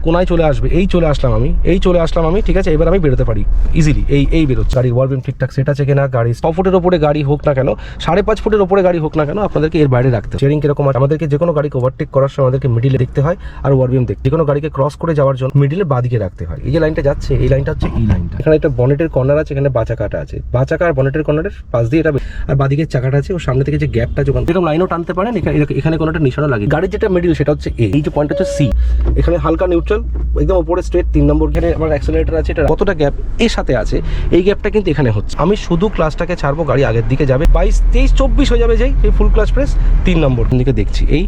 কোনায় চলে আসবে, এই চলে আসলাম আমি, এই চলে আসলাম আমি, ঠিক আছে? এবার আমি বেরোতে পারি ইজিলি এই এই বেরোচ্ছে। গাড়ির ওয়ার্বিম ঠিকঠাক সেট আছে কিনা, গাড়ি ছ ফুটের ওপরে গাড়ি হোক না কেন, সাড়ে পাঁচ ফুটের ওপরে গাড়ি হোক না কেন, আপনাদেরকে এর বাইরে রাখতে চেয়ারিং কীরকম আছে? আমাদেরকে যে কোনো গাড়িকে ওভারটেক করার সময় আমাদেরকে মিডিলে দেখতে হয়, আর ওয়ার্বিম দেখতে। যে কোনো গাড়িকে ক্রস করে যাওয়ার জন্য মিডিলে বাদিকে রাখতে হয়। এই যে লাইনটা যাচ্ছে, এই লাইনটা হচ্ছে এই লাইনটা এখানে একটা বনেটের কর্নার আছে, এখানে বাঁচা কাটা আছে। বাঁচাকা আর বনেটের কর্নারের পাশ দিয়ে এটা আর বাদিকের চাকাটা আছে, ওর সামনে থেকে যে গ্যাপটা যোগান এরকম লাইনও টানতে পারেন, এখানে এখানে কোনো একটা নিশানা লাগে। গাড়ির যেটা মিডিল সেটা হচ্ছে এ এই যে পয়েন্ট হচ্ছে সি এখানে হালকা নিউট্রাল একদম উপরে স্ট্রেট তিন নম্বর এখানে আমার অ্যাক্সেলারেটর আছে, এটা কতটা গ্যাপ এর সাথে আছে, এই গ্যাপটা কিন্তু এখানে হচ্ছে। আমি শুধু ক্লাসটাকে ছাড়বো, গাড়ি আগের দিকে যাবে। বাইশ, তেইশ, চব্বিশ হয়ে যাবে যেই, এই ফুল ক্লাস প্রেস তিন নম্বর দিকে দেখছি। এই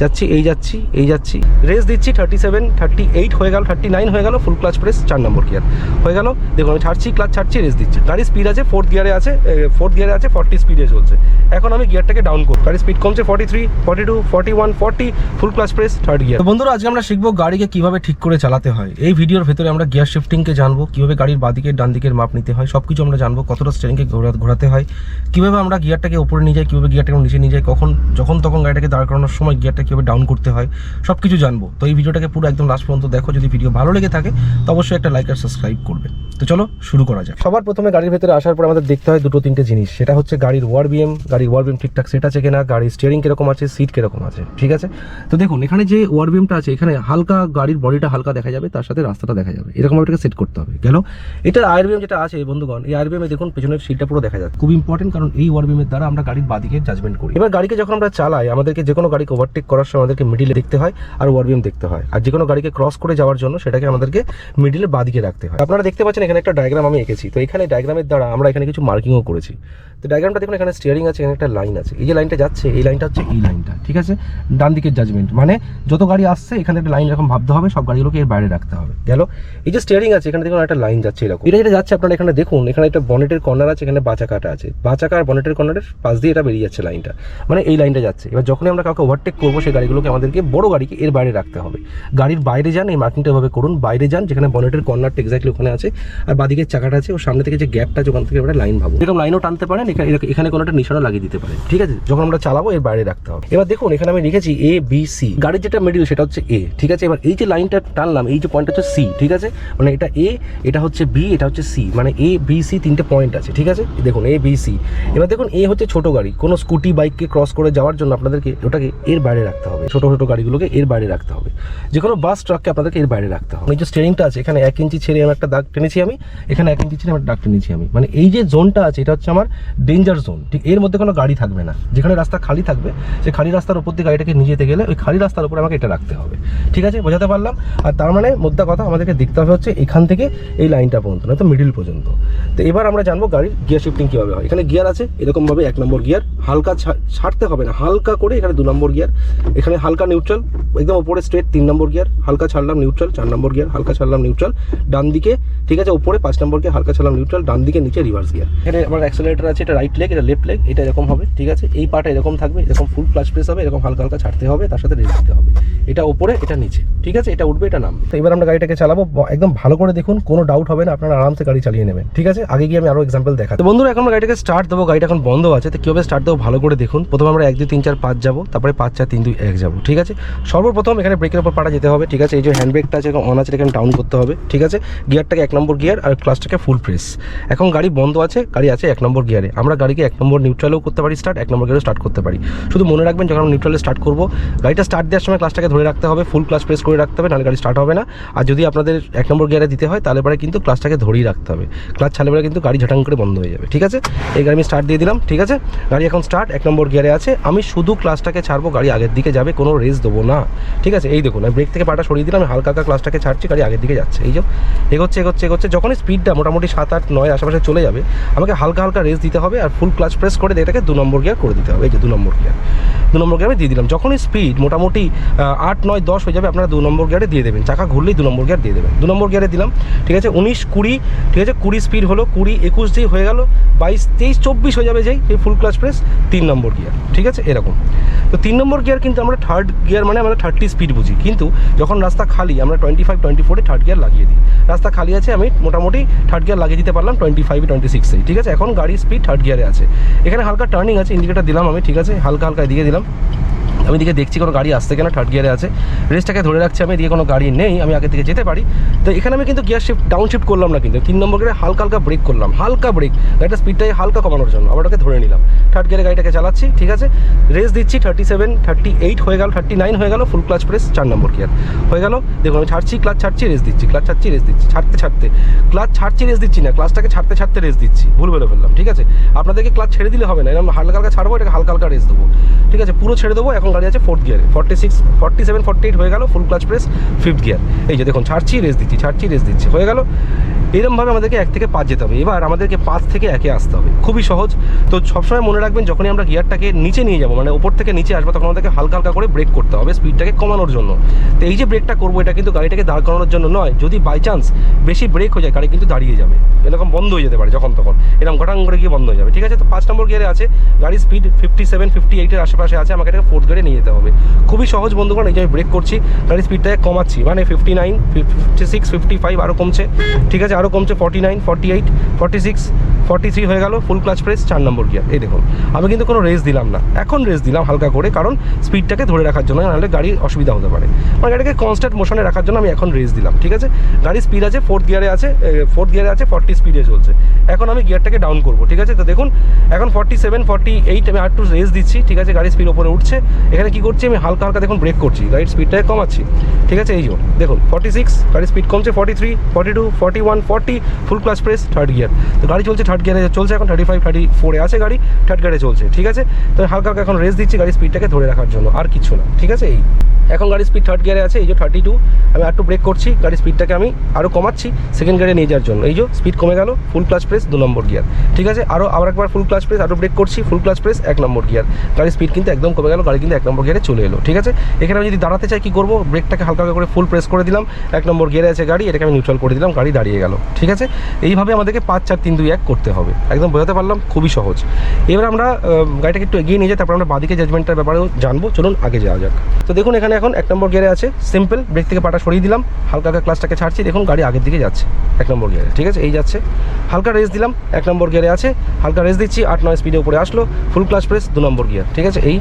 যাচ্ছি এই যাচ্ছি এই যাচ্ছি। রেস দিচ্ছি থার্টি সেভেন থার্টি এইট হয়ে গেল থার্টি নাইন হয়ে গেল ফুল ক্লাচ প্রেস চার নম্বর গিয়ার হয়ে গেল, দেখুন, আমি ছাড়ছি ক্লাচ ছাড়ছি রেস দিচ্ছি। গাড়ির স্পিড আছে ফোর্থ গিয়ারে আছে ফোর্থ গিয়ারে আছে ফর্টি স্পিডে চলছে। এখন আমি গিয়ারটাকে ডাউন করব। গাড়ির স্পিড কমছে forty three forty two forty one forty full clutch press third gear বন্ধুরা, আজকে আমরা শিখব গাড়িকে কীভাবে ঠিক করে চালাতে হয়। এই ভিডিওর ভেতরে আমরা গিয়ার শিফটিংকে জানব, কীভাবে গাড়ির বাদিকের ডান দিকের মাপ নিতে হয় সব কিছু আমরা জানব, কতটা স্টেরিংকে ঘোরাতে হয়, কীভাবে আমরা গিয়ারটাকে ওপরে নিয়ে যাই, কীভাবে গিয়ারটাকে নিচে নিয়ে যাই, কখন যখন তখন গাড়িটাকে দাঁড় করানোর সময় গিয়ারটা কীভাবে ডাউন করতে হয় সব কিছু জানব। তো এই ভিডিওটাকে পুরো একদম লাস্ট পর্যন্ত দেখো, যদি ভিডিও ভালো লেগে থাকে, তো অবশ্যই একটা লাইক আর সাবস্ক্রাইব করবে। তো চলো শুরু করা যাক। সবার প্রথমে গাড়ির ভেতরে আসার পর আমাদের দেখতে হয় দুটো তিনটে জিনিস। সেটা হচ্ছে গাড়ির ওয়ার বিএম গাড়ির ওয়ার বিএম ঠিকঠাক সেট আছে কিনা, গাড়ির স্টিয়ারিং কীরকম আছে সিট কীরকম আছে, ঠিক আছে? তো দেখুন, এখানে যে ওয়ার বিএমটা আছে, এখানে হালকা গাড়ির বডিটা হালকা দেখা যাবে, তার সাথে রাস্তাটা দেখা যাবে। এরকম এটাকে সেট করতে হবে। গেল এটা আয়ার বিএম যেটা আছে বন্ধুগণ, এই আয়ার বিএমে দেখুন, পেছনের সিটটা পুরো দেখা যাচ্ছে। খুব ইম্পর্টেন্ট কারণ এই ওয়ার বিএমের দ্বারা আমরা গাড়ির বাদিকে জাজমেন্ট করি। এবার গাড়িকে যখন আমরা চালাই, আমাদেরকে যে কোনো গাড়িকে ওভারটেক করার সময় আমাদেরকে মিডিলে দেখতে হয় আর ওয়ার বিএম দেখতে হয়। আর যে কোনো গাড়িকে ক্রস করে যাওয়ার জন্য সেটাকে আমাদেরকে মিডিলে বাদিকে রাখতে হয়। আপনারা দেখতে পাচ্ছেন, এখানে একটা ডায়াগ্রাম আমি এঁকেছি। তো এখানে ডায়াগ্রামের দ্বারা আমরা এখানে কিছু মার্কিংও করেছি। তো ডায়াগ্রামটা দেখুন, এখানে স্টিয়ারিং আছে, এখানে একটা লাইন আছে। এই যে লাইনটা যাচ্ছে, এই লাইনটা হচ্ছে এই লাইনটা ঠিক আছে? ডান দিকের জাজমেন্ট মানে যত গাড়ি আসছে, এখানে একটা লাইন এরকম ভাবতে হবে, সব গাড়িগুলোকে বাইরে রাখতে হবে। গেল? এই যে স্টিয়ারিং আছে, এখানে দেখুন একটা লাইন যাচ্ছে এরকম। এটা যেটা যাচ্ছে আপনারা এখানে দেখুন, এখানে একটা বনেটের কর্নার আছে, এখানে বাঁচা কাটা আছে। বাঁচাকা আর বনেটের কর্নারের পাশ দিয়ে এটা বেরিয়ে যাচ্ছে লাইনটা মানে এই লাইনটা যাচ্ছে। এবার যখনই আমরা কাউকে ওভারটেক করব, সেই গাড়িগুলোকে আমাদেরকে, বড় গাড়িকে এর বাইরে রাখতে হবে। গাড়ির বাইরে যান, এই মার্কিংটা এভাবে করুন। বাইরে যান, যেখানে বনেটের কর্নারটা এক্স্যাক্টলি ওখানে আছে, আর বাদিকের চাকাটা আছে, ওর সামনে থেকে যে গ্যাপটা আছে, ওখান থেকে আমরা লাইন ভাবো এরকম লাইনও টানতে পারেন এখানে এখানে কোনো একটা নিশানা লাগিয়ে দিতে পারেন। ঠিক আছে? যখন আমরা চালাবো, এর বাইরে রাখতে হবে। এবার দেখুন, এখানে আমি লিখেছি এ বি সি গাড়ির যেটা মিডিল সেটা হচ্ছে এ ঠিক আছে? এবার এই যে লাইনটা টানলাম এই যে পয়েন্ট হচ্ছে সি ঠিক আছে? মানে এটা এ এটা হচ্ছে বি এটা হচ্ছে সি মানে এ বি সি তিনটে পয়েন্ট আছে, ঠিক আছে? দেখুন এ বি সি এবার দেখুন এ হচ্ছে ছোট গাড়ি, কোনো স্কুটি বাইককে ক্রস করে যাওয়ার জন্য আপনাদেরকে ওটাকে এর বাইরে রাখতে হবে, ছোট ছোট গাড়িগুলোকে এর বাইরে রাখতে হবে। যে কোনো বাস ট্রাককে আপনাদেরকে এর বাইরে রাখতে হবে। এই যে স্টিয়ারিংটা আছে, এখানে এক ইঞ্চি ছেড়ে আমি একটা দাগ টেনেছি আমি, এখানে এক ইঞ্চি ছেড়ে আমার দাগ টেনেছি আমি। মানে এই যে জোনটা আছে, এটা হচ্ছে আমার ডেঞ্জার জোন ঠিক? এর মধ্যে কোনো গাড়ি থাকবে না। যেখানে রাস্তা খালি থাকবে সেই খালি রাস্তার উপর দিয়ে গাড়িটাকে নিয়ে যেতে গেলে ওই খালি রাস্তার উপরে আমাকে এটা রাখতে হবে, ঠিক আছে? বোঝাতে পারলাম? আর তার মানে মোদ্দা কথা আমাদেরকে দেখতে হবে হচ্ছে এখান থেকে এই লাইনটা পর্যন্ত, নয়তো মিডিল পর্যন্ত। তো এবার আমরা জানব গাড়ির গিয়ার শিফটিং কীভাবে হয়। এখানে গিয়ার আছে, এরকমভাবে এক নম্বর গিয়ার হালকা ছাড়তে হবে না, হালকা করে এখানে দু নম্বর গিয়ার এখানে হালকা নিউট্রাল একদম উপরে স্ট্রেট তিন নম্বর গিয়ার হালকা ছাড়লাম নিউট্রাল চার নম্বর গিয়ার হালকা ছাড়লাম নিউট্রাল ডান দিকে, ঠিক আছে, উপরে পাঁচ নম্বর গিয়ার হালকা ছাড়লাম নিউট্রাল ডান দিকে নিচে রিভার্স গিয়ার এখানে আমার অ্যাক্সেলারেটর আছে, এটা রাইট লেগ এটা লেফট লেগ এটা এরকম হবে, ঠিক আছে, এই পার্টটা এরকম থাকবে, এরকম ফুল ক্লাচ প্রেস হবে, এরকম হালকা হালকা ছাড়তে হবে, তার সাথে রেস দিতে হবে। এটা উপরে এটা নিচে। ঠিক আছে? এটা উঠবে এটা নামবে। তো এবার আমরা গাড়িটাকে চালাবো। একদম ভালো করে দেখুন কোনো ডাউট হবে না আপনারা আরামসে গাড়ি চালিয়ে নেবেন। ঠিক আছে? আগে গিয়ে আমি আরও এক্সাম্পল দেখা তো বন্ধুরা এখন আমরা গাড়িটাকে স্টার্ট দেবো। গাড়িটা এখন বন্ধ আছে তো কীভাবে স্টার্ট দেবো ভালো করে দেখুন। প্রথমে আমরা এক দুই তিন চার পাঁচ যাব তারপরে পাঁচ চার তিন দুই এক যাব। ঠিক আছে? সর্বপ্রথম এখানে ব্রেকের উপর পাটা যেতে হবে। ঠিক আছে? এই যে হ্যান্ড ব্রেকটা আছে অন আছে এখানে ডাউন করতে হবে। ঠিক আছে? গিয়ারটাকে এক নম্বর গিয়ার আর ক্লাসটাকে ফুল প্রেস এখন গাড়ি বন্ধ আছে গাড়ি আছে এক নম্বর গিয়ারে আমরা গাড়িকে এক নম্বর নিউট্রালেও করতে পারি স্টার্ট এক নম্বর গিয়ারে স্টার্ট করতে পারি। শুধু মনে রাখবেন যখন আমরা নিউট্রালে স্টার্ট করব গাড়িটা স্টার্ট দেওয়ার সময় ক্লাসটাকে ধরে রাখতে হবে ফুল ক্লাস প্রেস করে রাখতে হবে, নাহলে গাড়ি স্টার্ট হবে না। আর যদি আপনাদের এক নম্বর গিয়ারে দিতে হয়, তাহলে পরে কিন্তু ক্লাসটাকে ধরেই রাখতে হবে। ক্লাস ছাড়লে পরে কিন্তু গাড়ি ঝাটাং করে বন্ধ হয়ে যাবে, ঠিক আছে? এই গাড়ি আমি স্টার্ট দিয়ে দিলাম, ঠিক আছে? গাড়ি এখন স্টার্ট এক নম্বর গিয়ারে আছে। আমি শুধু ক্লাসটাকে ছাড়বো, গাড়ি আগের দিকে যাবে, কোনো রেস দেবো না, ঠিক আছে? এই দেখুন, আমি ব্রেক থেকে পাটা সরিয়ে দিলাম হালকা হালকা ক্লাসটাকে ছাড়ছি, গাড়ি আগের দিকে যাচ্ছে, এই যে। এগোচ্ছে এগোচ্ছে এগোচ্ছে, যখনই স্পিডটা মোটামুটি সাত, আট, নয় আশেপাশে চলে যাবে, আমাকে হালকা হালকা রেস দিতে হবে, আর ফুল ক্লাচ প্রেস করে এটাকে দু নম্বর গিয়ার করে দিতে হবে, এই যে দু নম্বর গিয়ার দু নম্বর গিয়ারে দিয়ে দিলাম। যখনই স্পিড মোটামুটি আট, নয়, দশ হয়ে যাবে, আপনারা দু নম্বর গিয়ারে দিয়ে দেবেন। চাকা ঘুরলেই দু নম্বর গিয়ার দিয়ে দেবেন। দু নম্বর গিয়ারে দিলাম। ঠিক আছে, উনিশ, কুড়ি, ঠিক আছে, কুড়ি স্পিড হলো, কুড়ি, একুশ দিয়ে হয়ে গেল, বাইশ, তেইশ, চব্বিশ হয়ে যাবে যেই, এই ফুল ক্লাস প্রেস তিন নম্বর গিয়ার ঠিক আছে, এরকম। তো তিন নম্বর গিয়ার কিন্তু আমরা থার্ড গিয়ার মানে আমরা থার্টি স্পিড বুঝি। কিন্তু যখন রাস্তা খালি, আমরা টোয়েন্টি ফাইভ টোয়েন্টি ফোরে থার্ড গিয়ার লাগিয়ে দিই। রাস্তা খালি আছে, আমি মোটামুটি থার্ড গিয়ার লাগিয়ে দিতে পারলাম টোয়েন্টি ফাইভ টোয়েন্টি সিক্সেই ঠিক আছে, এখন গাড়ির স্পিড থার্ড গিয়ারে আছে। এখানে হালকা টার্নিং আছে ইন্ডিকেটার দিলাম আমি, ঠিক আছে, হালকা হালকা এদিকে দিলাম। понял? আমি দিকে দেখছি কোনো গাড়ি আসছে কিনা থার্ড গিয়ারে আছে। রেসটাকে ধরে রাখছি আমি, এদিকে কোনো গাড়ি নেই, আমি আগে থেকে যেতে পারি। তো এখানে আমি কিন্তু গিয়ার শিফট ডাউন শিফট করলাম না কিন্তু। তিন নম্বর গিয়ারে হালকা হালকা ব্রেক করলাম, হালকা ব্রেক গাড়িটা স্পিডটাই হালকা কমানোর জন্য, আবার ওটাকে ধরে নিলাম। থার্ড গিয়ারে গাড়িটাকে চালাচ্ছি, ঠিক আছে? রেস দিচ্ছি থার্টি সেভেন থার্টি এইট হয়ে গেল থার্টি নাইন হয়ে গেল ফুল ক্লাচ প্রেস চার নম্বর গিয়ার হয়ে গেল, দেখুন আমি ছাড়ছি ক্লাচ ছাড়ছি রেস দিচ্ছি ক্লাচ ছাড়ছি রেস দিচ্ছি, ছাড়তে ছাড়তে। ক্লাচ ছাড়ছি রেস দিচ্ছি না ক্লাচটাকে ছাড়তে ছাড়তে রেস দিচ্ছি, ভুল বেরো ফেললাম, ঠিক আছে? আপনাদেরকে ক্লাচ ছেড়ে দিলে হবে না এরকম হালকা হালকা ছাড়বো, এটাকে হালকা হালকা রেস দেবো, ঠিক আছে? পুরো ছেড়ে দেবো, এখন গাড়ি আছে ফোর্থ গিয়ারে forty six forty seven forty eight হয়ে গেল full clutch press fifth gear এই যে দেখুন, ছাড়ছি রেস দিচ্ছি, ছাড়ছি রেস দিচ্ছি। হয়ে গেল। এরমভাবে আমাদেরকে এক থেকে পাঁচ যেতে হবে। এবার আমাদেরকে পাঁচ থেকে একে আসতে হবে। খুবই সহজ। তো সবসময় মনে রাখবেন, যখনই আমরা গিয়ারটাকে নিচে নিয়ে যাব মানে ওপর থেকে নিচে আসব, তখন আমাদেরকে হালকা হালকা করে ব্রেক করতে হবে, স্পিডটাকে কমানোর জন্য। তো এই যে ব্রেকটা করব, এটা কিন্তু গাড়িটাকে দাঁড় করানোর জন্য নয়, যদি বাই চান্স বেশি ব্রেক হয়ে যায়, গাড়ি কিন্তু দাঁড়িয়ে যাবে। এরকম বন্ধ হয়ে যেতে পারে যখন তখন। এরকম ঘটাং করে গিয়ে বন্ধ হয়ে যাবে। ঠিক আছে? তো পাঁচ নম্বর গিয়ারে আছে, গাড়ির স্পিড ফিফটি সেভেন ফিফটি এইটের আশেপাশে আছে, আমাকে এটাকে ফোর্থ গিয়ারে নিয়ে যেতে হবে। খুবই সহজ বন্ধুগণ, এই যে আমি ব্রেক করছি, গাড়ির স্পিডটাকে কমাচ্ছি। মানে fifty nine fifty six fifty five আরও কমছে। ঠিক আছে? আরও কমছে forty nine forty eight forty six forty three হয়ে গেল ফুল ক্লাচ প্রেস চার নম্বর গিয়ার এই দেখুন, আমি কিন্তু কোনো রেস দিলাম না। এখন রেস দিলাম হালকা করে, কারণ স্পিডটাকে ধরে রাখার জন্য নাহলে গাড়ির অসুবিধা হতে পারে। মানে গাড়িকে কনস্ট্যান্ট মোশনে রাখার জন্য আমি এখন রেস দিলাম, ঠিক আছে? গাড়ির স্পিড আছে ফোর্থ গিয়ারে আছে ফোর্থ গিয়ারে আছে ফর্টি স্পিডে চলছে। এখন আমি গিয়ারটাকে ডাউন করব, ঠিক আছে? তো দেখুন, এখন ফর্টি সেভেন ফর্টি এইট আমি আর একটু রেস দিচ্ছি, ঠিক আছে? গাড়ির স্পিড ওপরে উঠছে। এখানে কি করছি আমি? হালকা হালকা দেখুন ব্রেক করছি। গাড়ির স্পিডটাকে কমাচ্ছি, ঠিক আছে? এই জন্য দেখুন ফর্টি সিক্স গাড়ির স্পিড কমছে forty three forty two forty one forty full clutch press third gear তো গাড়ি চলছে গিয়ারে চলছে এখন থার্টি ফাইভ থার্টি ফোরে আছে গাড়ি থার্ড গিয়ারে চলছে, ঠিক আছে? তো হালকা হালকা এখন রেস দিচ্ছি গাড়ির স্পিডটাকে ধরে রাখার জন্য, আর কিছু না, ঠিক আছে? এই। এখন গাড়ির স্পিড থার্ড গিয়ারে আছে, এই যে থার্টি টু আমি একটু ব্রেক করছি, গাড়ির স্পিডটাকে আমি আরও কমাচ্ছি সেকেন্ড গিয়ারে নিয়ে যাওয়ার জন্য। এই যে স্পিড কমে গেল ফুল ক্লাচ প্রেস দু নম্বর গিয়ার, ঠিক আছে? আরও আবার একবার ফুল ক্লাচ প্রেস আরও ব্রেক করছি ফুল ক্লাচ প্রেস এক নম্বর গিয়ার। গাড়ির স্পিড কিন্তু একদম কমে গেল, গাড়ি কিন্তু এক নম্বর গিয়ারে চলে এলো, ঠিক আছে? এখানে আমি যদি দাঁড়াতে চাই, কী করব? ব্রেকটাকে হালকা হালকা করে ফুল প্রেস করে দিলাম, এক নম্বর গিয়ারে আছে গাড়ি, এটাকে আমি নিউট্রাল করে দিলাম, গাড়ি দাঁড়িয়ে গেল, ঠিক আছে? এইভাবে আমাদেরকে পাঁচ, চার, তিন, দুই, এক করতে হবে। একদম বোঝাতে পারলাম, খুবই সহজ। এবার আমরা গাড়িটাকে একটু এগিয়ে নিয়ে যাই, তারপর আমরা বাদিকে জাজমেন্টের ব্যাপারেও জানব। চলুন আগে যাওয়া যাক। তো দেখুন, এখানে এখন এক নম্বর গিয়ারে আছে সিম্পল ব্রেক থেকে পাটা সরিয়ে দিলাম, হালকা হালকা ক্লাসটাকে ছাড়ছি, দেখুন গাড়ি আগের দিকে যাচ্ছে, এক নম্বর গিয়ারে ঠিক আছে, এই যাচ্ছে। হালকা রেস দিলাম, এক নম্বর গিয়ারে আছে, হালকা রেস দিচ্ছি, আট নয় স্পিডে উপরে আসলো ফুল ক্লাস প্রেস দু নম্বর গিয়ার ঠিক আছে, এই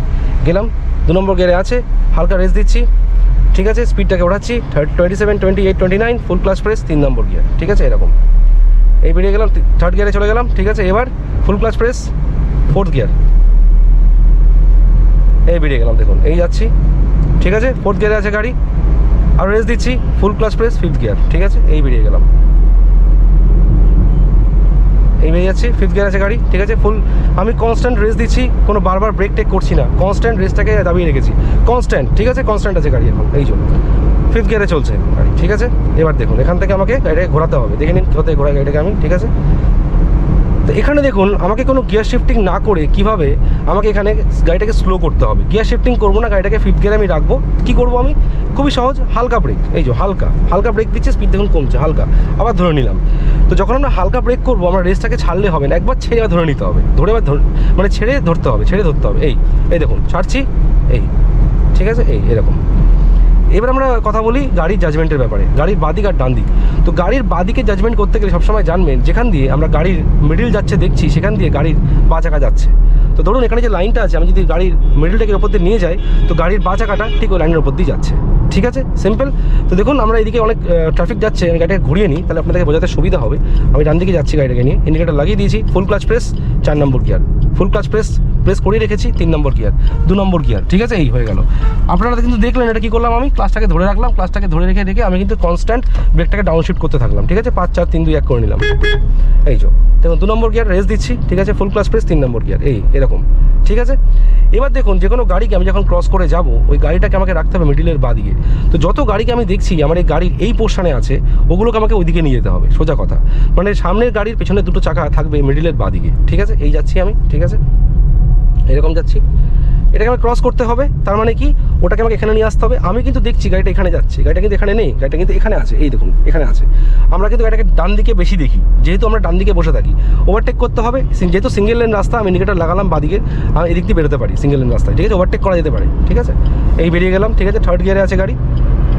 গেলাম, দু নম্বর গিয়ারে আছে, হালকা রেস দিচ্ছি, ঠিক আছে স্পিডটাকে ওঠাচ্ছি twenty seven twenty eight twenty nine full clutch press তিন নম্বর গিয়ার ঠিক আছে, এরকম। এই বেরিয়ে গেলাম থার্ড গিয়ারে চলে গেলাম, ঠিক আছে, এবার full clutch press fourth gear এই বেরিয়ে গেলাম, দেখুন, এই যাচ্ছি, ঠিক আছে ফোর্থ গিয়ারে আছে গাড়ি, আর রেস দিচ্ছি full clutch press fifth gear ঠিক আছে, এই বেরিয়ে গেলাম। এই বেরিয়ে যাচ্ছি ফিফথ গিয়ার আছে গাড়ি, ঠিক আছে ফুল আমি কনস্ট্যান্ট রেস দিচ্ছি, কোনো বারবার ব্রেক টেক করছি না কনস্ট্যান্ট রেসটাকে দাবিয়ে রেখেছি কনস্ট্যান্ট ঠিক আছে কনস্ট্যান্ট আছে গাড়ি এখন, এই জন্য। ফিফথ গিয়ারে চলছে। গাড়ি ঠিক আছে? এবার দেখুন, এখান থেকে আমাকে গাড়িটাকে ঘোরাতে হবে। দেখে নিন কোথায় ঘোরায় গাড়িটাকে আমি, ঠিক আছে? তো এখানে দেখুন, আমাকে কোনো গিয়ার শিফটিং না করে কীভাবে আমাকে এখানে গাড়িটাকে স্লো করতে হবে? গিয়ার শিফটিং করব না, গাড়িটাকে ফিফথ গিয়ারে আমি রাখব। কী করব আমি? খুবই সহজ, হালকা ব্রেক এই যে হালকা হালকা ব্রেক দিচ্ছে স্পিড দেখুন কমছে, হালকা। আবার ধরে নিলাম। তো যখন আমরা হালকা ব্রেক করব, আমরা রেসটাকে ছাড়লে হবে না, একবার ছেড়ে ধরে নিতে হবে। ধরে আবার মানে ছেড়ে ধরতে হবে, ছেড়ে ধরতে হবে। এই এই দেখুন, ছাড়ছি, এই, ঠিক আছে? এই, এরকম। এবার আমরা কথা বলি গাড়ির জাজমেন্টের ব্যাপারে। গাড়ির বাদিক আর ডান দিক। তো গাড়ির বাদিকে জাজমেন্ট করতে গেলে সবসময় জানবেন, যেখান দিয়ে আমরা গাড়ির মিডিল যাচ্ছে দেখছি, সেখান দিয়ে গাড়ির বা চাকা যাচ্ছে। তো ধরুন এখানে যে লাইনটা আছে, আমি যদি গাড়ির মিডিলটাকে ওপর দিয়ে নিয়ে যাই, তো গাড়ির বা চাকাটা ঠিক ওই লাইনের ওপর দিয়ে যাচ্ছে। ঠিক আছে? সিম্পল তো দেখুন, আমরা এদিকে অনেক ট্রাফিক যাচ্ছে, আমি গাড়িটাকে ঘুরিয়ে নিই, তাহলে আপনাদেরকে বোঝাতে সুবিধা হবে। আমি ডান দিকে যাচ্ছি গাড়িটাকে নিয়ে ইন্ডিকেটার লাগিয়ে দিয়েছি ফুল ক্লাচ প্রেস চার নম্বর gear full clutch press press করে রেখেছি, তিন নম্বর গিয়ার দু নম্বর গিয়ার ঠিক আছে? এই হয়ে গেল। আপনারা কিন্তু দেখলেন এটা কি করলাম আমি? ক্লাসটাকে ধরে রাখলাম ক্লাসটাকে ধরে রেখে রেখে আমি কিন্তু কনস্ট্যান্ট ব্রেকটাকে ডাউনশিফট করতে থাকলাম, ঠিক আছে? পাঁচ, চার, তিন, দুই, এক করে নিলাম। এই যে, দেখুন, দু নম্বর গিয়ার রেস দিচ্ছি, ঠিক আছে? ফুল ক্লাস প্রেস তিন নম্বর গিয়ার এই, এরকম। ঠিক আছে? এবার দেখুন, যে কোনো গাড়িকে আমি যখন ক্রস করে যাব, ওই গাড়িটাকে আমাকে রাখতে হবে মিডিলের বা দিকে তো যত গাড়িকে আমি দেখছি, আমার এই গাড়ির এই পোর্শানে আছে, ওগুলোকে আমাকে ওইদিকে নিয়ে যেতে হবে, সোজা কথা। মানে সামনের গাড়ির পেছনে দুটো চাকা থাকবে মিডিলের বা দিকে ঠিক আছে? এই যাচ্ছি আমি, ঠিক আছে? এরকম যাচ্ছি। এটাকে আমাকে ক্রস করতে হবে, তার মানে কি? ওটাকে আমাকে এখানে নিয়ে আসতে হবে। আমি কিন্তু দেখছি গাড়িটা এখানে যাচ্ছে। গাড়িটা কিন্তু এখানে নেই, গাড়িটা কিন্তু এখানে আছে। এই দেখুন, এখানে আছে। আমরা কিন্তু গাড়িটাকে ডান দিকে বেশি দেখি। যেহেতু আমরা ডান দিকে বসে থাকি ওভারটেক করতে হবে। যেহেতু সিঙ্গেল লেন রাস্তা, আমি ইন্ডিকেটার লাগালাম বাদিকে, আমি এদিক দিয়ে বেরোতে পারি সিঙ্গেল লেন রাস্তায়। ঠিক আছে ওভারটেক করা যেতে পারে, ঠিক আছে? এই বেরিয়ে গেলাম, ঠিক আছে? থার্ড গিয়ারে আছে গাড়ি,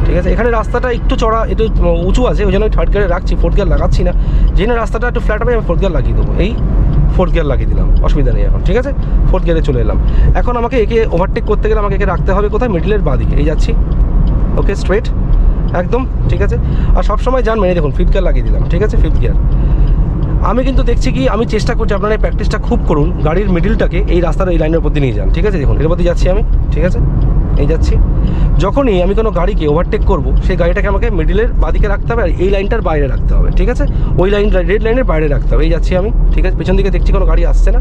ঠিক আছে? এখানে রাস্তাটা একটু চড়া, একটু উঁচু আছে, ওই জন্য থার্ড গিয়ারে রাখছি। ফোর্থ গিয়ার লাগাচ্ছি না। যেখানে রাস্তাটা একটু ফ্ল্যাট হবে, আমি ফোর্থ গিয়ার লাগিয়ে দেবো। এই ফোর্থ গিয়ার লাগিয়ে দিলাম, অসুবিধা নেই এখন, ঠিক আছে? ফোর্থ গিয়ারে চলে এলাম। এখন আমাকে একে ওভারটেক করতে গেলে আমাকে একে রাখতে হবে কোথায়? মিডিলের বাদিকে, এই যাচ্ছি। ওকে স্ট্রেট একদম, ঠিক আছে? আর সবসময় যান, মেনে দেখুন ফিফথ গিয়ার লাগিয়ে দিলাম, ঠিক আছে? ফিফথ গিয়ার আমি কিন্তু দেখছি কি, আমি চেষ্টা করছি আপনারা এই প্র্যাকটিসটা খুব করুন, গাড়ির মিডিলটাকে এই রাস্তার, এই লাইনের দিয়ে নিয়ে যান, ঠিক আছে? দেখুন, এর প্রতি যাচ্ছি আমি, ঠিক আছে? এই যাচ্ছি। যখনই আমি কোনো গাড়িকে ওভারটেক করব, সেই গাড়িটাকে আমাকে মিডিলের বাদিকে রাখতে হবে আর এই লাইনটার বাইরে রাখতে হবে, ঠিক আছে? ওই লাইন রেড লাইনের বাইরে রাখতে হবে। এই যাচ্ছি আমি, ঠিক আছে? পেছন দিকে দেখছি কোনো গাড়ি আসছে না।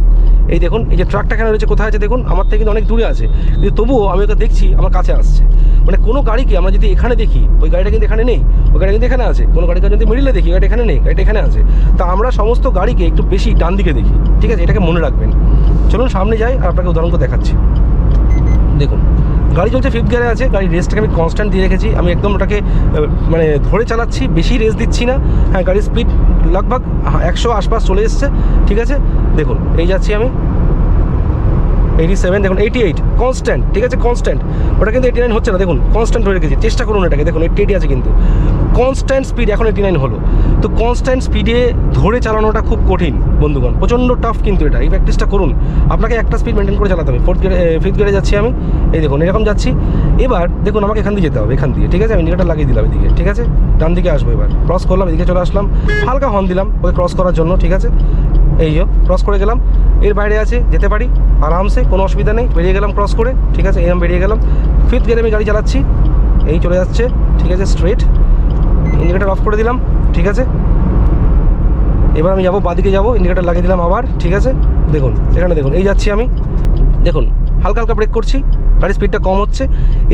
এই দেখুন, এই যে ট্রাকটা কেন রয়েছে, কোথায় আছে দেখুন? আমার থেকে কিন্তু অনেক দূরে আছে। কিন্তু তবুও আমি ওকে দেখছি, আমার কাছে আসছে। মানে কোনো গাড়িকে আমরা যদি এখানে দেখি, ওই গাড়িটা কিন্তু এখানে নেই, ওই গাড়ি কিন্তু এখানে আছে। কোনো গাড়িকে যদি মিডিলে দেখি গাড়িটা এখানে নেই, গাড়িটা এখানে আছে। তা আমরা সমস্ত গাড়িকে একটু বেশি ডান দিকে দেখি, ঠিক আছে? এটাকে মনে রাখবেন। চলুন সামনে যাই আর আপনাকে উদাহরণ দেখাচ্ছি। দেখুন গাড়ি চলছে ফিফথ গিয়ারে আছে, গাড়ির রেসটাকে আমি কনস্ট্যান্ট দিয়ে রেখেছি। আমি একদম ওটাকে মানে ধরে চালাচ্ছি, বেশি রেস দিচ্ছি না। হ্যাঁ গাড়ির স্পিড লাগভাগ একশো আশপাশ চলে এসছে, ঠিক আছে? দেখুন, এই যাচ্ছি আমি। এইটি সেভেন দেখুন এইটি এইট কনস্ট্যান্ট ঠিক আছে কনস্ট্যান্ট ওটা কিন্তু এইটি নাইন হচ্ছে না, দেখুন কনস্ট্যান্ট হয়ে রেখেছি, চেষ্টা করুন এটাকে, দেখুন এইটি এইটি আছে কিন্তু। কনস্ট্যান্ট স্পিড এখন এইটি নাইন হলো। তো কনস্ট্যান্ট স্পিডে ধরে চালানোটা খুব কঠিন, বন্ধুগণ, প্রচণ্ড টাফ কিন্তু এটা, এই প্র্যাকটিসটা করুন। আপনাকে একটা স্পিড মেনটেন করে চালাতে হবে। ফোর্থ গিয়ারে ফিফথ গিয়ারে যাচ্ছি আমি, এই দেখুন, এরকম যাচ্ছি। এবার, দেখুন, আমাকে এখান দিয়ে যেতে হবে, এখান দিয়ে, ঠিক আছে? আমি ইন্ডিকেটার লাগিয়ে দিলাম এদিকে, ঠিক আছে? ডান দিকে আসব এবার। ক্রস করলাম, এদিকে চলে আসলাম, হালকা হর্ন দিলাম, ওকে ক্রস করার জন্য, ঠিক আছে? এই ক্রস করে গেলাম। এর বাইরে আছে, যেতে পারি, আরামসে, কোনো অসুবিধা নেই। বেরিয়ে গেলাম ক্রস করে, ঠিক আছে, এরম বেরিয়ে গেলাম। ফিফথ গিয়ারে আমি গাড়ি চালাচ্ছি, এই চলে যাচ্ছে, ঠিক আছে স্ট্রেট ইন্ডিকেটার অফ করে দিলাম, ঠিক আছে। এবার আমি যাব, বাদিকে যাব ইন্ডিকেটার লাগিয়ে দিলাম আবার, ঠিক আছে। দেখুন, এখানে দেখুন, এই যাচ্ছি আমি। দেখুন, হালকা হালকা ব্রেক করছি, গাড়ির স্পিডটা কম হচ্ছে।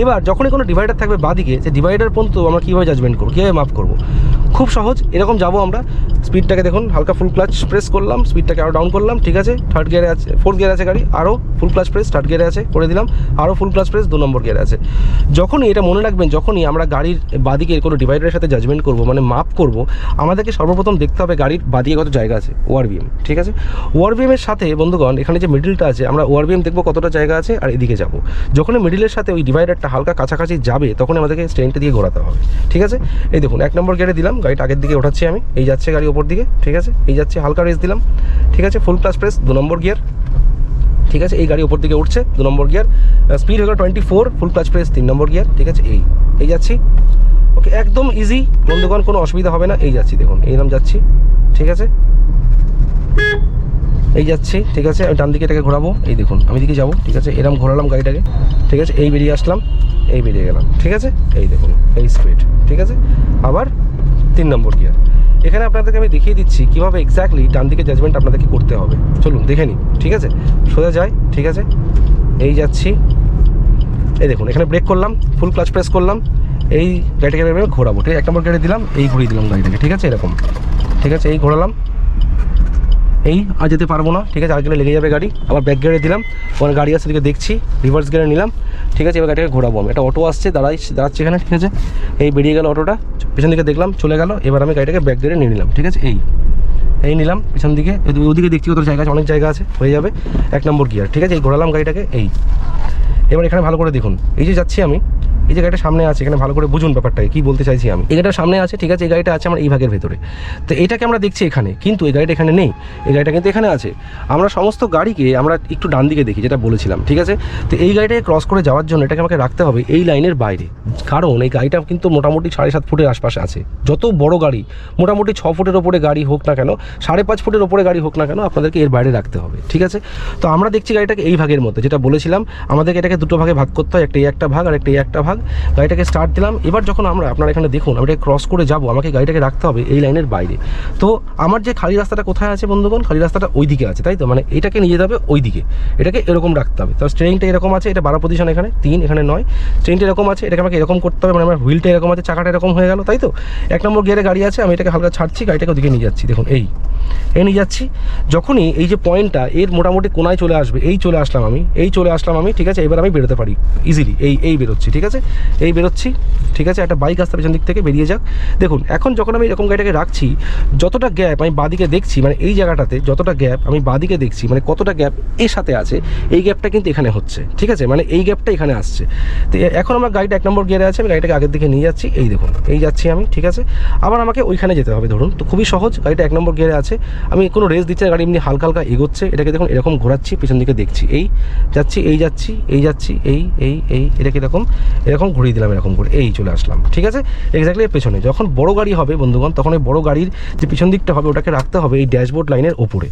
এবার যখনই কোনো ডিভাইডার থাকবে বাদিকে যে ডিভাইডার পর্যন্ত আমরা কীভাবে জাজমেন্ট করব, কীভাবে মাপ করব? খুব সহজ, এরকম যাব আমরা। স্পিডটাকে দেখুন, হালকা ফুল ক্লাচ প্রেস করলাম স্পিডটাকে আরও ডাউন করলাম, ঠিক আছে? থার্ড গিয়ারে আছে ফোর্থ গিয়ার আছে গাড়ি আরও ফুল ক্লাচ প্রেস থার্ড গিয়ারে আছে, করে দিলাম আরও ফুল ক্লাচ প্রেস দু নম্বর গিয়ারে আছে। যখনই, এটা মনে রাখবেন, যখনই আমরা গাড়ির বাদিকে কোনো ডিভাইডারের সাথে জাজমেন্ট করব মানে মাপ করব, আমাদেরকে সর্বপ্রথম দেখতে হবে গাড়ির বাদিকে কত জায়গা আছে ওয়ারবিএম ঠিক আছে? ওয়ারবিএমের সাথে, বন্ধুগণ, এখানে যে মিডিলটা আছে, আমরা ওয়ারবিএম দেখব কতটা জায়গা আছে, আর এদিকে যাব। যখনই মিডিলের সাথে ওই ডিভাইডারটা হালকা কাছাকাছি যাবে তখন আমাদেরকে স্ট্রেনটা দিয়ে ঘোরাতে হবে, ঠিক আছে? এই দেখুন, এক নম্বর গিয়ারে দিলাম, গাড়িটা আগের দিকে ওঠাচ্ছি আমি, এই যাচ্ছে গাড়ি ওপর দিকে ঠিক আছে এই যাচ্ছে হালকা রেস দিলাম ঠিক আছে ফুল ক্লাস প্রেস দু নম্বর গিয়ার ঠিক আছে এই গাড়ি ওপর দিকে উঠছে দু নম্বর গিয়ার স্পিড হলো twenty four full clutch press তিন নম্বর গিয়ার ঠিক আছে এই এই যাচ্ছি ওকে একদম ইজি বন্ধুগণ কোনো অসুবিধা হবে না এই যাচ্ছি দেখুন এইরকম যাচ্ছি ঠিক আছে এই যাচ্ছি ঠিক আছে আমি ডান দিকে এটাকে ঘোরাবো এই দেখুন আমি দিকে যাব ঠিক আছে এরকম ঘোরালাম গাড়িটাকে ঠিক আছে এই বেরিয়ে আসলাম এই বেরিয়ে গেলাম ঠিক আছে এই দেখুন এই স্পিড ঠিক আছে আবার তিন নম্বর গিয়ার এখানে আপনাদেরকে আমি দেখিয়ে দিচ্ছি কীভাবে এক্স্যাক্টলি ডান দিকে জাজমেন্ট আপনাদেরকে করতে হবে। চলুন, দেখে নিন ঠিক আছে? সোজা যায় ঠিক আছে? এই যাচ্ছি। এই দেখুন, এখানে ব্রেক করলাম ফুল ক্লাচ প্রেস করলাম, এই গাড়িটাকে ঘোরাবো, ঠিক এক নম্বর গাড়ি দিলাম, এই ঘুরিয়ে দিলাম গাড়িটাকে, ঠিক আছে? এরকম, ঠিক আছে? এই ঘোরালাম এই, আর যেতে পারব না। ঠিক আছে আর গেলে লেগে যাবে গাড়ি। আবার ব্যাক গিয়ারে দিলাম। ওখানে গাড়ি আসছে দিকে দেখছি। রিভার্স গিয়ারে নিলাম। ঠিক আছে, এবার গাড়িটাকে ঘোরাবো আমি। একটা অটো আসছে, দাঁড়াই, দাঁড়াচ্ছে এখানে, ঠিক আছে? এই বেরিয়ে গেল অটোটা পিছন দিকে দেখলাম, চলে গেল। এবার আমি গাড়িটাকে ব্যাক গিয়ারে নিয়ে নিলাম, ঠিক আছে? এই। এই নিলাম, পিছন দিকে। ওদিকে দেখছি কত জায়গা আছে, অনেক জায়গা আছে, হয়ে যাবে। এক নম্বর গিয়ার ঠিক আছে? এই ঘোরালাম গাড়িটাকে, এই। এবার এখানে ভালো করে দেখুন। এই যে যাচ্ছি আমি এই যে গাড়িটা সামনে আছে, এখানে ভালো করে বুঝুন ব্যাপারটাকে, কি বলতে চাইছি আমি। এই গাড়িটা সামনে আছে, ঠিক আছে, এই গাড়িটা আছে আমার এই ভাগের ভেতরে। তো এটাকে আমরা দেখছি এখানে, কিন্তু এই গাড়িটা এখানে নেই, এই গাড়িটা কিন্তু এখানে আছে। আমরা সমস্ত গাড়িকে আমরা একটু ডান দিকে দেখি, যেটা বলেছিলাম, ঠিক আছে? তো এই গাড়িটাকে ক্রস করে যাওয়ার জন্য এটাকে আমাকে রাখতে হবে এই লাইনের বাইরে। কারণ এই গাড়িটা কিন্তু মোটামুটি সাড়ে সাত ফুটের আশপাশে আছে। যত বড় গাড়ি, মোটামুটি ছ ফুটের ওপরে গাড়ি হোক না কেন, সাড়ে পাঁচ ফুটের ওপরে গাড়ি হোক না কেন, আপনাদেরকে এর বাইরে রাখতে হবে, ঠিক আছে? তো আমরা দেখছি গাড়িটাকে এই ভাগের মধ্যে, যেটা বলেছিলাম, আমাদেরকে এটাকে দুটো ভাগে ভাগ করতে হয়, একটা এই একটা ভাগ আর একটা এই একটা ভাগ। গাড়িটাকে স্টার্ট দিলাম। এবার যখন আমরা, আপনারা এখানে দেখুন আমি ক্রস করে যাব, আমাকে গাড়িটাকে রাখতে হবে এই লাইনের বাইরে। তো আমার যে খালি রাস্তাটা কোথায় আছে বন্ধুগণ? খালি রাস্তাটা ওই দিকে আছে, তাই তো? মানে এটাকে নিয়ে যেতে হবে ওই দিকে এটাকে এরকম রাখতে হবে। তো স্ট্রেনটা এরকম আছে, এটা বারো পজিশন এখানে, তিন, এখানে নয়। স্ট্রেনটা এরকম আছে, এটাকে আমাকে এরকম করতে হবে মানে আমার হুইলটা এরকম আছে, চাকাটা এরকম হয়ে গেল, তাই তো? এক নম্বর গিয়ারে গাড়ি আছে, আমি এটাকে হালকা ছাড়ছি, গাড়িটাকে ওদিকে নিয়ে যাচ্ছি, দেখুন, এই। এই নিয়ে যাচ্ছি। যখনই এই যে পয়েন্টটা এর মোটামুটি কোনায় চলে আসবে, এই চলে আসলাম আমি, এই চলে আসলাম আমি, ঠিক আছে? এবার আমি বেরোতে পারি ইজিলি এই এই বেরোচ্ছি, ঠিক আছে? এই বেরোচ্ছি, ঠিক আছে? একটা বাইক আসতে পেছন দিক থেকে বেরিয়ে যাক। দেখুন, এখন যখন আমি এরকম গাড়িটাকে রাখছি, যতটা গ্যাপ আমি বাদিকে দেখছি মানে এই জায়গাটাতে যতটা গ্যাপ আমি বাদিকে দেখছি মানে কতটা গ্যাপ এর সাথে আছে, এই গ্যাপটা কিন্তু এখানে হচ্ছে, ঠিক আছে? মানে এই গ্যাপটা এখানে আসছে। তো এখন আমার গাড়িটা এক নম্বর গিয়ারে আছে, আমি গাড়িটাকে আগের দিকে নিয়ে যাচ্ছি, এই দেখুন, এই যাচ্ছি আমি, ঠিক আছে? আবার আমাকে ওইখানে যেতে হবে, ধরুন, তো খুবই সহজ, গাড়িটা এক নম্বর গিয়ারে আছে, আমি কোনো রেস দিচ্ছি না, গাড়ি এমনি হালকা হালকা এগোচ্ছে, এটাকে দেখুন, এরকম ঘোরাচ্ছি, পেছন দিকে দেখছি এই যাচ্ছি এই যাচ্ছি এই যাচ্ছি, এই এই এই, এটাকে এরকম এরকম ঘুরিয়ে দিলাম এরকম করে। এই চলে আসলাম, ঠিক আছে? এক্স্যাক্টলি পেছনে। যখন বড় গাড়ি হবে বন্ধুগণ, তখন ওই বড় গাড়ির যে পিছন দিকটা হবে, ওটাকে রাখতে হবে এই ড্যাশবোর্ড লাইনের ওপরে।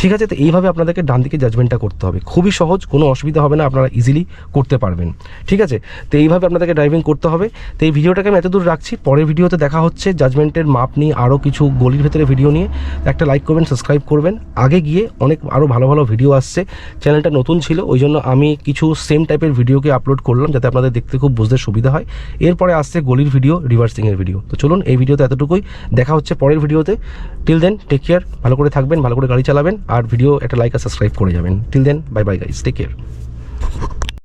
ঠিক আছে? তো এইভাবে আপনাদেরকে ডান দিকে জাজমেন্টটা করতে হবে। খুবই সহজ, কোনো অসুবিধা হবে না, আপনারা ইজিলি করতে পারবেন। ঠিক আছে? তো এইভাবে আপনাদেরকে ড্রাইভিং করতে হবে। তো এই ভিডিওটাকে আমি এত দূর রাখছি। পরের ভিডিওতে দেখা হচ্ছে জাজমেন্টের মাপ নিয়ে আরও কিছু গলির ভেতরে ভিডিও নিয়ে। একটা লাইক করবেন সাবস্ক্রাইব করবেন। আগে গিয়ে অনেক আরও ভালো ভালো ভিডিও আসছে। চ্যানেলটা নতুন ছিল, ওই জন্য আমি কিছু সেম টাইপের ভিডিওকে আপলোড করলাম, যাতে আপনাদের দেখতে খুব বুঝতে সুবিধা হয়। এরপরে আসছে গলির ভিডিও রিভার্সিংয়ের ভিডিও। তো চলুন এই ভিডিওতে এতটুকুই। দেখা হচ্ছে পরের ভিডিওতে। টিল দেন টেক কেয়ার ভালো করে থাকবেন, ভালো করে গাড়ি চালাবেন, আর ভিডিও একটা লাইক আর সাবস্ক্রাইব করে যাবেন। Till then bye bye guys take care